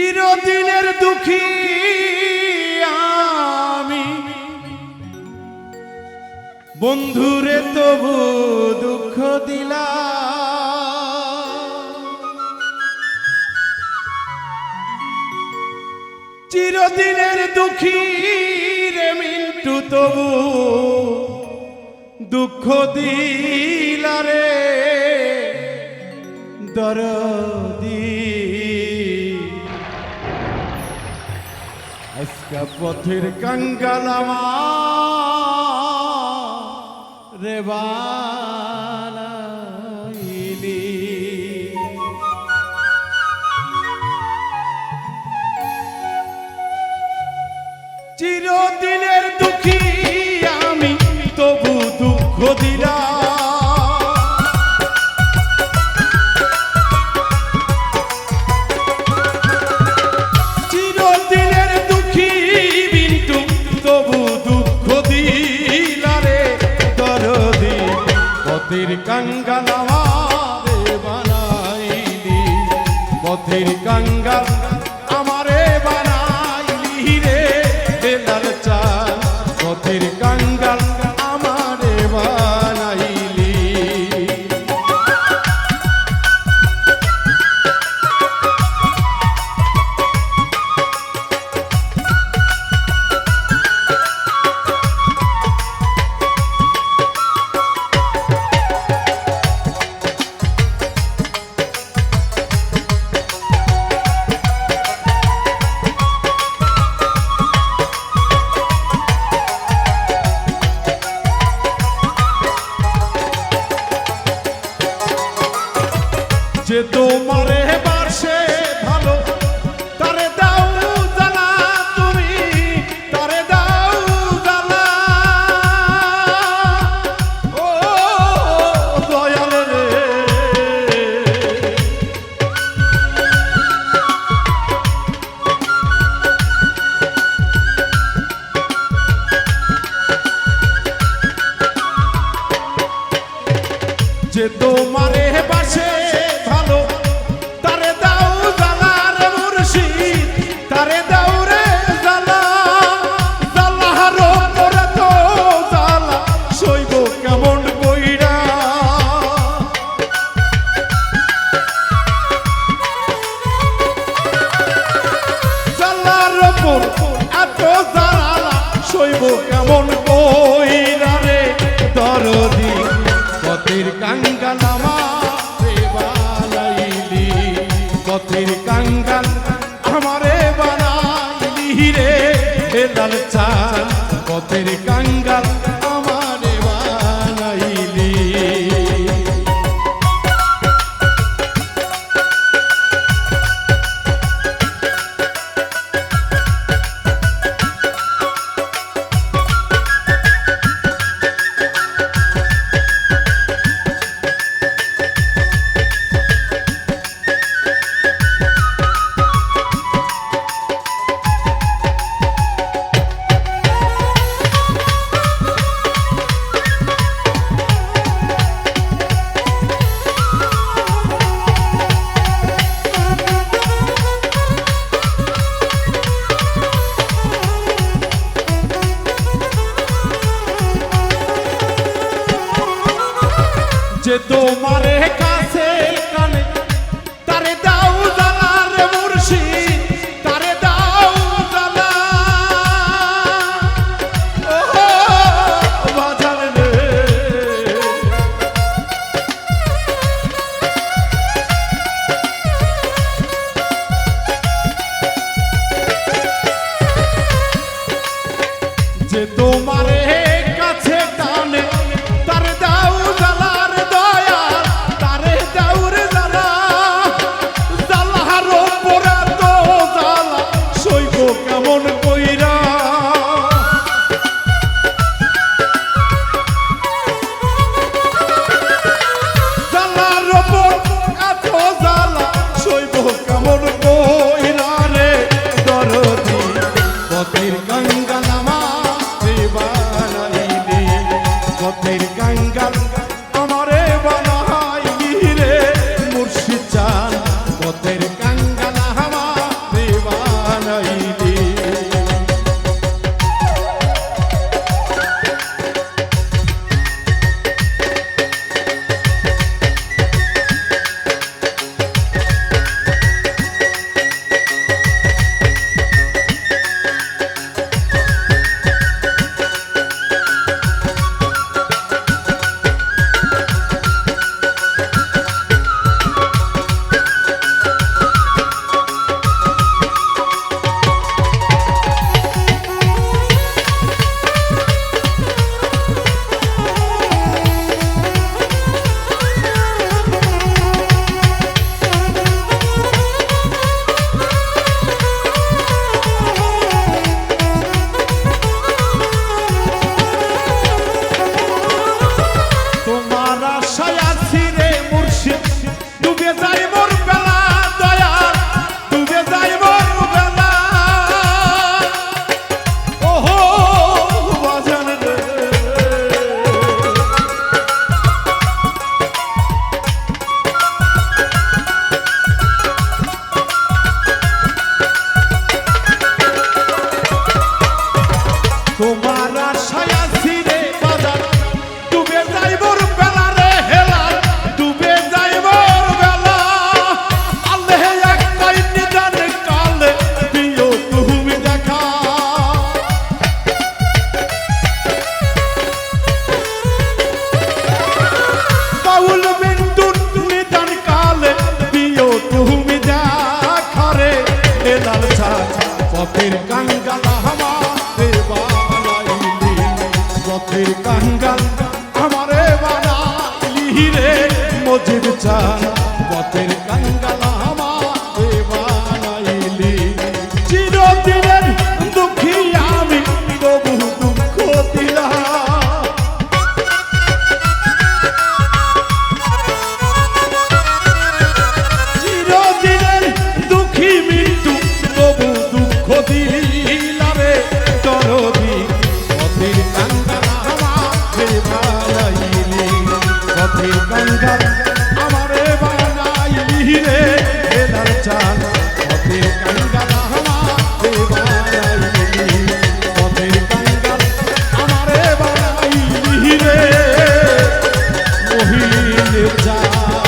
চিরদিনের দুঃখী আমি। বন্ধুরে তবু দুঃখ দিলা। চিরদিনের দুঃখী রে মিন্টু, তবু দুঃখ দিলা রে। পথের কঙ্গালামা রে বানাইলি আমারে বানাইলি। পথের কাঙ্গাল যে তোমারে বাসে ভালো, তারে দাও জানা তুমি, তারে দাও জানা ও দয়াল রে। যে তোমারে বাসে আমারে বানাইলি পথের কাঙ্গাল আমারে বানাইলি রে হেলাল চাল পথের কাঙ্গাল তোমারে কাছে মজিদ চা পথের কাঙ্গালা। কাঙ্গাল আমারে বানাইলি রে হেলার চাল পথের কাঙ্গাল আমাকে বানাইলি পথের কাঙ্গাল আমারে বানাইলি রে। মহিনের চাল